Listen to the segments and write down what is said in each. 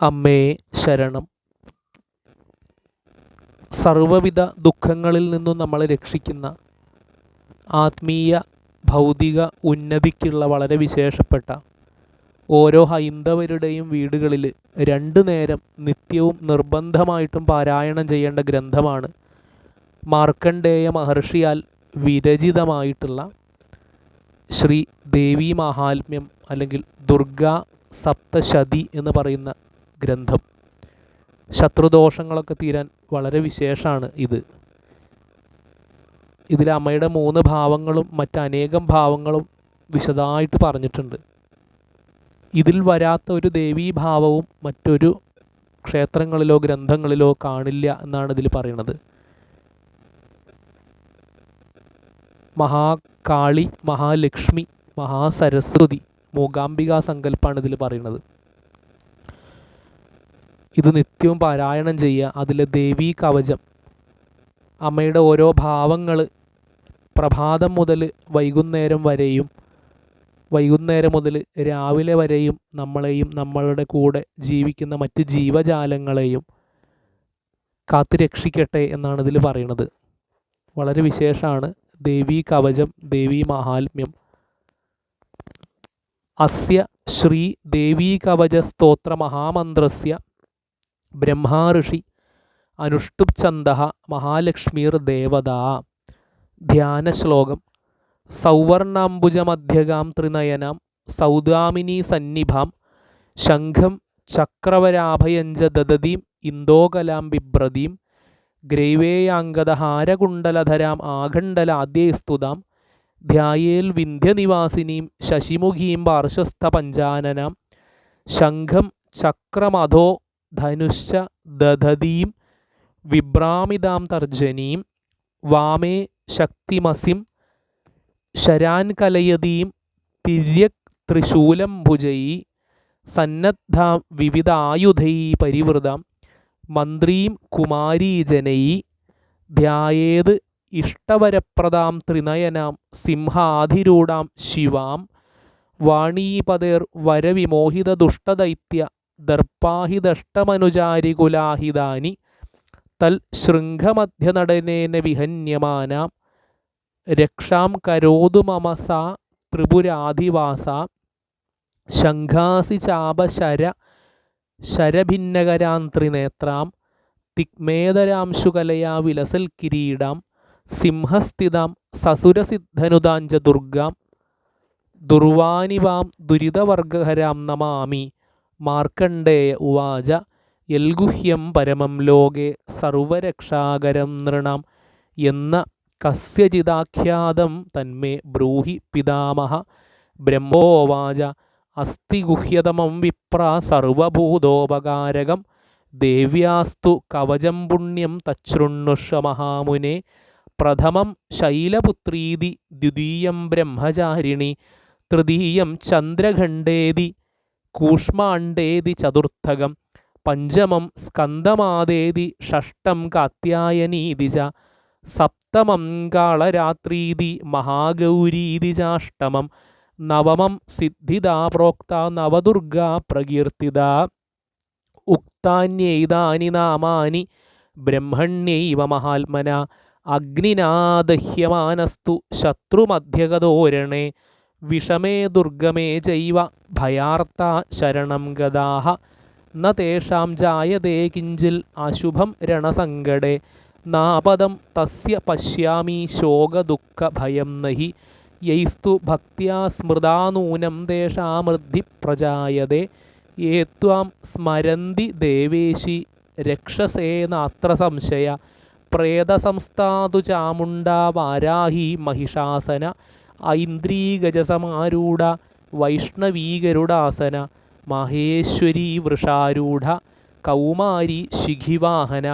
അമ്മേ ശരണം. സർവവിധ ദുഃഖങ്ങളിൽ നിന്നും നമ്മളെ രക്ഷിക്കുന്ന ആത്മീയ ഭൗതിക ഉന്നതിക്കുള്ള വളരെ വിശേഷപ്പെട്ട ഓരോ ഹൈന്ദവരുടെയും വീടുകളിൽ രണ്ടു നേരം നിത്യവും നിർബന്ധമായിട്ടും പാരായണം ചെയ്യേണ്ട ഗ്രന്ഥമാണ് മാർക്കണ്ഡേയ മഹർഷിയാൽ വിരചിതമായിട്ടുള്ള ശ്രീ ദേവി മഹാത്മ്യം അല്ലെങ്കിൽ ദുർഗാ സപ്തശതി എന്ന് പറയുന്ന ഗ്രന്ഥം. ശത്രുദോഷങ്ങളൊക്കെ തീരാൻ വളരെ വിശേഷമാണ് ഇത്. ഇതിൽ അമ്മയുടെ മൂന്ന് ഭാവങ്ങളും മറ്റനേകം ഭാവങ്ങളും വിശദമായിട്ട് പറഞ്ഞിട്ടുണ്ട്. ഇതിൽ വരാത്ത ഒരു ദേവീഭാവവും മറ്റൊരു ക്ഷേത്രങ്ങളിലോ ഗ്രന്ഥങ്ങളിലോ കാണില്ല എന്നാണ് ഇതിൽ പറയുന്നത്. മഹാകാളി മഹാലക്ഷ്മി മഹാസരസ്വതി മൂകാംബിക സങ്കല്പമാണ് ഇതിൽ പറയുന്നത്. ഇത് നിത്യവും പാരായണം ചെയ്യുക. അതിലെ ദേവീ കവചം. അമ്മയുടെ ഓരോ ഭാവങ്ങൾ പ്രഭാതം മുതൽ വൈകുന്നേരം വരെയും വൈകുന്നേരം മുതൽ രാവിലെ വരെയും നമ്മളെയും നമ്മളുടെ കൂടെ ജീവിക്കുന്ന മറ്റ് ജീവജാലങ്ങളെയും കാത്തു രക്ഷിക്കട്ടെ എന്നാണ് ഇതിൽ പറയുന്നത് വളരെ വിശേഷമാണ് ദേവീ കവചം ദേവീ മഹാത്മ്യം. അസ്യ ശ്രീ ദേവീ കവച സ്തോത്ര മഹാമന്ത്രസ്യ ബ്രഹ്മാഋഷി അനുഷ്ടുപ് ഛന്ദ മഹാലക്ഷ്മീർ ദേവത ധ്യാനശ്ലോകം. സൗവർണാംബുജമധ്യകാം ത്രിനയനം. സൗദാമിനി സന്നിഭാം. ശംഖം ചക്രവരാഭയഞ്ച ദദതീം. ഇന്ദോകലാം ബിഭ്രതീം ഗ്രൈവേയാംഗദഹാരകുണ്ടലധരാം ആഖണ്ഡലാദ്യസ്തുതാം. ധ്യായേൽ വിന്ധ്യനിവാസിനീം. ശശിമുഖീം പാർശ്വസ്ഥ പഞ്ചാനനാം. ശംഖം ചക്രമധോ ധനുശ്ച ദധതീം വിഭ്രാമിതാം തർജനീം വാമേ ശക്തിമസിം ശരാൻ കലയതീം തിര്യക് ത്രിശൂലം സന്നദ്ധാം വിവിധായുധൈ പരിവൃതം മന്ത്രീം കുമാരീജനൈ ധ്യായേത് ഇഷ്ടവരപ്രദാം ത്രിനയനാം സിംഹാധിരൂഢാം ശിവാം വാണീപതേർ വരവിമോഹിത ദുഷ്ടദൈത്യ ദർപ്പാഹിദഷ്ടമനുചാരികുലാഹിതാനി തൽ ശൃംഖമധ്യനടനേന വിഹന്യമാനാം രക്ഷാം കരോതു മമസാ ത്രിപുരാധിവാസ ശംഖാസി ചാപശര ശരഭിന്നകരാന്ത്രിനേത്രാം തിക്മേതരാംശുകലയാ വിലസൽ കിരീടാം സിംഹസ്ഥിതാം സസുരസിദ്ധനുതാഞ്ച ദുർഗാം ദുർവാനിവാം ദുരിതവർഗഹരാം നമാമി മാർക്കണ്ഡേയ ഉവാച യൽഗുഹ്യം പരമം ലോകെ സർവരക്ഷാകരം നൃണാം എന്ന കസ്യചിതാഖ്യാതം തന്മേ ബ്രൂഹി പിതാമഹ. ബ്രഹ്മോവാച അസ്തി ഗുഹ്യതമം വിപ്ര സർവഭൂതോപകാരകം. ദേവ്യാസ്തു കവചം പുണ്യം തച്ഛൃണ്ണുഷ മഹാമുനെ. പ്രഥമം ശൈലപുത്രീതി ദ്വിതീയം ബ്രഹ്മചാരിണി തൃതീയം ചന്ദ്രഖണ്ഡേതി. കൂഷ്മാണ്ഡേതി ചതുർത്ഥകം പഞ്ചമം സ്കന്ദമാദേതി ഷഷ്ടം കാത്യായനീതി ച സപ്തമം കാളരാത്രീതി മഹാഗൗരീതി ചാഷ്ടമം നവമം സിദ്ധിത പ്രോക്ത നവദുർഗ പ്രകീർത്തിത. ഉക്താന്യൈതാനി നാമാനി ബ്രഹ്മണ്യൈവ മഹാത്മന അഗ്നിനാദഹ്യമാനസ്തു ശത്രുമധ്യഗതോരണേ വിഷമേ ദുർഗമേ ചൈവ ഭയാർത്ത ശരണം ഗതാഹ ന തേഷാം ജായതേ കിഞ്ചിൽ അശുഭം രണസങ്കടേ. നാപദം തസ്യ പശ്യാമി ശോകദുഃഖ ഭയം നഹി. യൈസ്തു ഭക്ത്യാ സ്മൃതാനൂനം തേഷാമൃദ്ധി പ്രജായതേ. യേ ത്വാം സ്മരന്തി ദേവേശി രക്ഷസേനാത്ര സംശയ. പ്രേതസംസ്ഥാതു ചാമുണ്ടാ വാരാഹി മഹിഷാസന. ഐന്ദ്രീഗജസമാരൂഢ വൈഷ്ണവീകരുടാസന മഹേശ്വരീ വൃഷാരൂഢ കൗമാരി ശിഖിവാഹന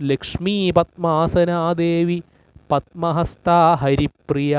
ലക്ഷ്മീ പത്മാസനാദേവി പത്മഹസ്ത ഹരിപ്രിയ